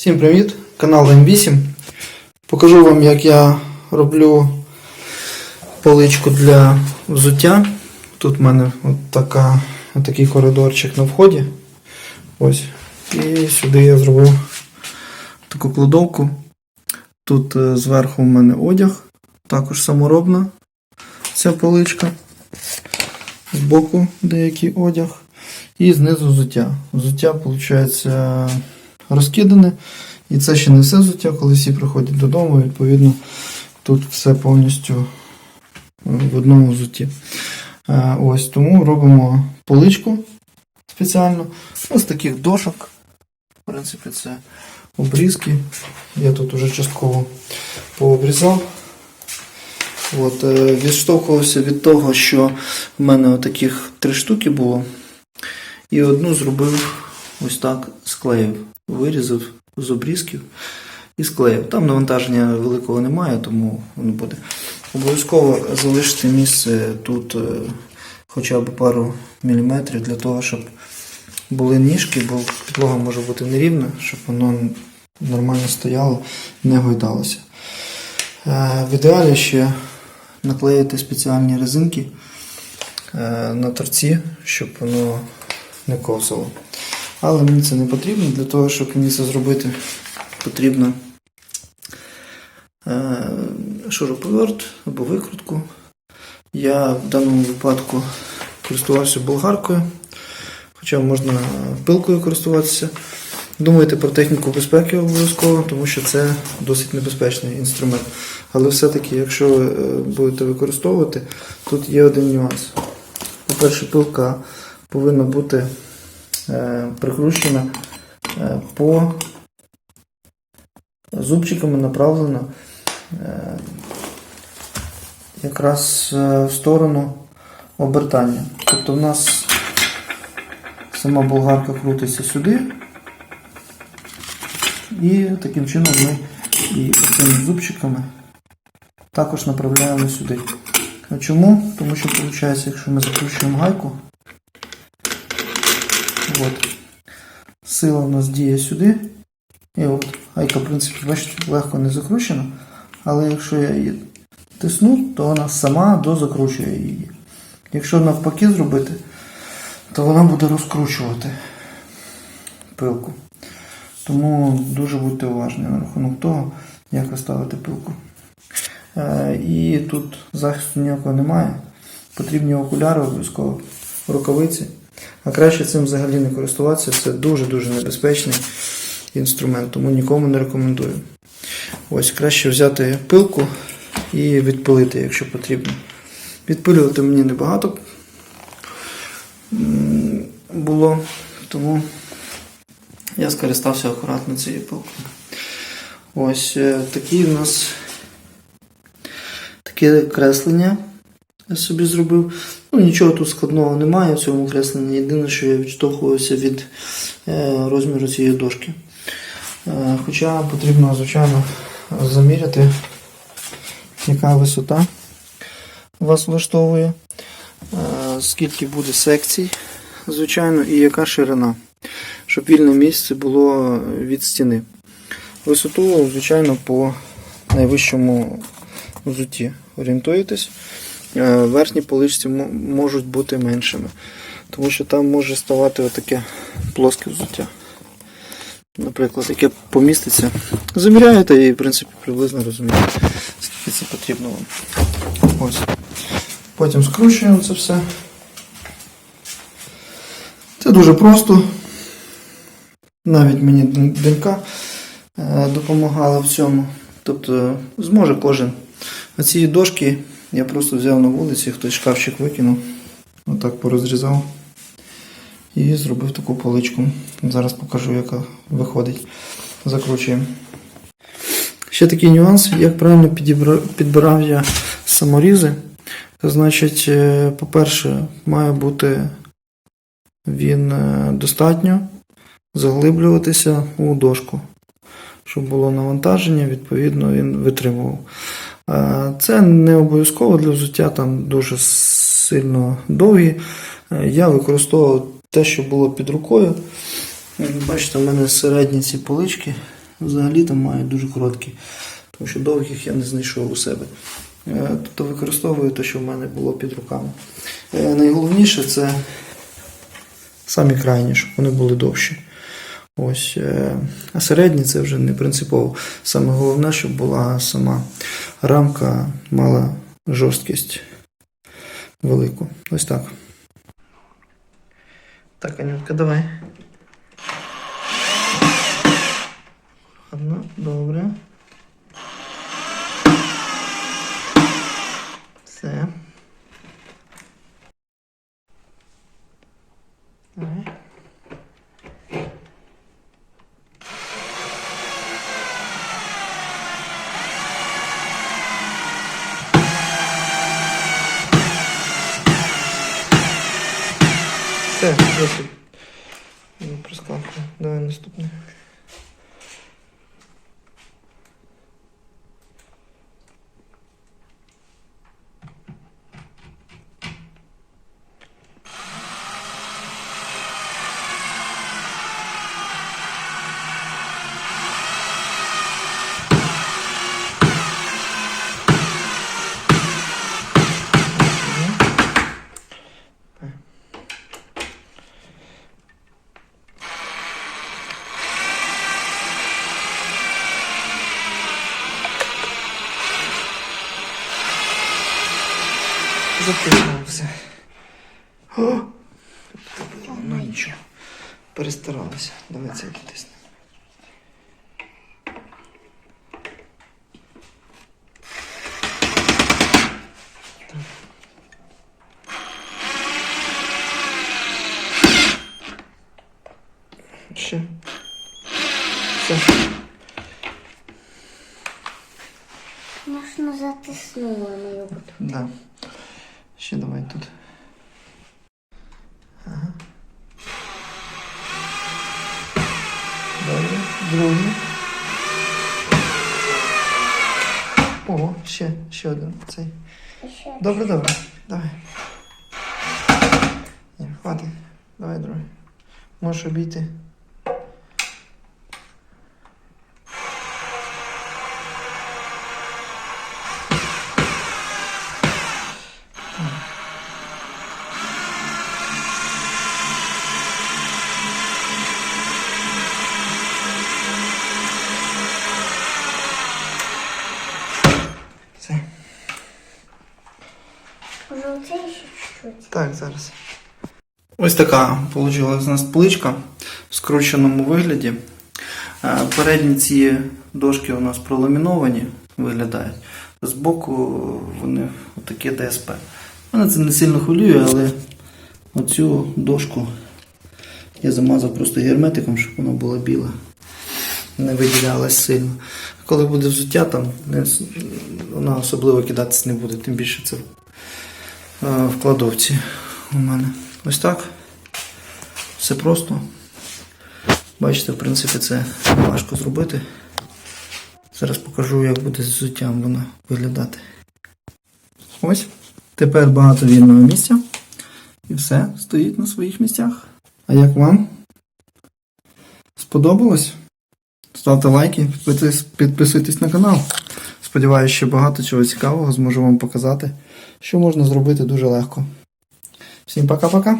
Всім привіт! Канал М8. Покажу вам, як я роблю поличку для взуття. Тут в мене от така, от такий коридорчик на вході. Ось. І сюди я зробив таку кладовку. Тут е, зверху в мене одяг, також саморобна ця поличка. Збоку деякий одяг. І знизу взуття. Взуття, виходить, розкидане. І це ще не все взуття, коли всі приходять додому, відповідно, тут все повністю е, в одному взутті. Е, Ось тому робимо поличку спеціально. Ось таких дошок. В принципі, це обрізки. Я тут уже частково пообрізав. От, е, відштовхувався від того, що в мене таких три штуки було. І одну зробив ось так, склеїв, вирізав з обрізків і склеїв. Там навантаження великого немає, тому воно буде. Обов'язково залишити місце тут е, хоча б пару міліметрів для того, щоб були ніжки, бо підлога може бути нерівна, щоб воно нормально стояло, не гойдалося. Е, В ідеалі ще наклеїти спеціальні резинки е, на торці, щоб воно не ковзало. Але мені це не потрібно. Для того, щоб мені це зробити, потрібно е, шуруповерт або викрутку. Я в даному випадку користувався болгаркою, хоча можна пилкою користуватися. Думайте про техніку безпеки обов'язково, тому що це досить небезпечний інструмент. Але все-таки, якщо ви е, будете використовувати, тут є один нюанс. По-перше, пилка повинна бути прикручена е, по зубчиками направлена е, якраз е, в сторону обертання. Тобто в нас сама болгарка крутиться сюди. І таким чином ми і цими зубчиками також направляємо сюди. Чому? Тому що виходить, якщо ми закручуємо гайку, от, сила у нас діє сюди. І от гайка, в принципі, бачите, легко не закручена. Але якщо я її тисну, то вона сама дозакручує її. Якщо навпаки зробити, то вона буде розкручувати пилку. Тому дуже будьте уважні на рахунок того, як ви ставите пилку. Е, І тут захисту ніякого немає. Потрібні окуляри обов'язково, рукавиці. А краще цим взагалі не користуватися. Це дуже-дуже небезпечний інструмент, тому нікому не рекомендую. Ось краще взяти пилку і відпилити, якщо потрібно. Відпилювати мені небагато було, тому я скористався акуратно цією пилкою. Ось е, такі у нас таке креслення я собі зробив. Ну, нічого тут складного немає в цьому кресленні. Єдине, що я відштовхувався від е, розміру цієї дошки. Е, хоча потрібно, звичайно, заміряти, яка висота вас влаштовує, е, скільки буде секцій, звичайно, і яка ширина, щоб вільне місце було від стіни. Висоту, звичайно, по найвищому взутті орієнтуєтесь. Е, Верхні поличці можуть бути меншими, тому що там може ставати отаке плоске взуття. Наприклад, яке поміститься. Заміряєте і, в принципі, приблизно розумієте, скільки це потрібно вам. Ось. Потім скручуємо це все. Це дуже просто. Навіть мені донька е, допомагала в цьому. Тобто зможе кожен. А ці дошки я просто взяв на вулиці, хтось шкафчик викинув, отак порозрізав і зробив таку поличку. Зараз покажу, яка виходить. Закручуємо. Ще такий нюанс, як правильно підбирав я саморізи. Значить, е, по-перше, має бути він е, достатньо заглиблюватися у дошку, щоб було навантаження, відповідно, він витримував. Е, Це не обов'язково для взуття, там дуже сильно довгі. Е, Я використовував те, що було під рукою. Як Бачите, в мене середні ці полички взагалі там мають дуже короткі, тому що довгих я не знайшов у себе. Е, Тобто використовую те, що в мене було під руками. Е, Найголовніше це самі крайні, щоб вони були довші. Ось, е, а середні це вже не принципово. Саме головне, щоб була сама рамка, мала жорсткість велику. Ось так. Так, Анютка, давай. Ладно, добре. Все, досить. Ну, Проскакую. Давай наступний. Затиснуло все. О! Ну нічого. Перестаралася. Давай це дотисне. Ще. Все. Можна затиснула мою бутилку. Да. Ще давай тут. Ага. Добре. Другий. О, ще, ще один. Цей. Добре, добре. Давай. Ні, хватить. Давай другий. Можеш обійти. Так, зараз. Ось така вийшла у нас пличка в скрученому вигляді. Е, Передні ці дошки у нас проламіновані виглядають. Збоку вони такі ДСП. Мене це не сильно хвилює, але оцю дошку я замазав просто герметиком, щоб вона була біла. Не виділялась сильно. Коли буде взуття, там вона особливо кидатись не буде, тим більше це в кладовці у мене. Ось так. Все просто. Бачите, в принципі, це важко зробити. Зараз покажу, як буде з взуттям вона виглядати. Ось. Тепер багато вільного місця. І все стоїть на своїх місцях. А як вам? Сподобалось? Ставте лайки, підписуйтесь на канал. Сподіваюсь, що багато чого цікавого зможу вам показати, що можна зробити дуже легко. Всім пока-пока.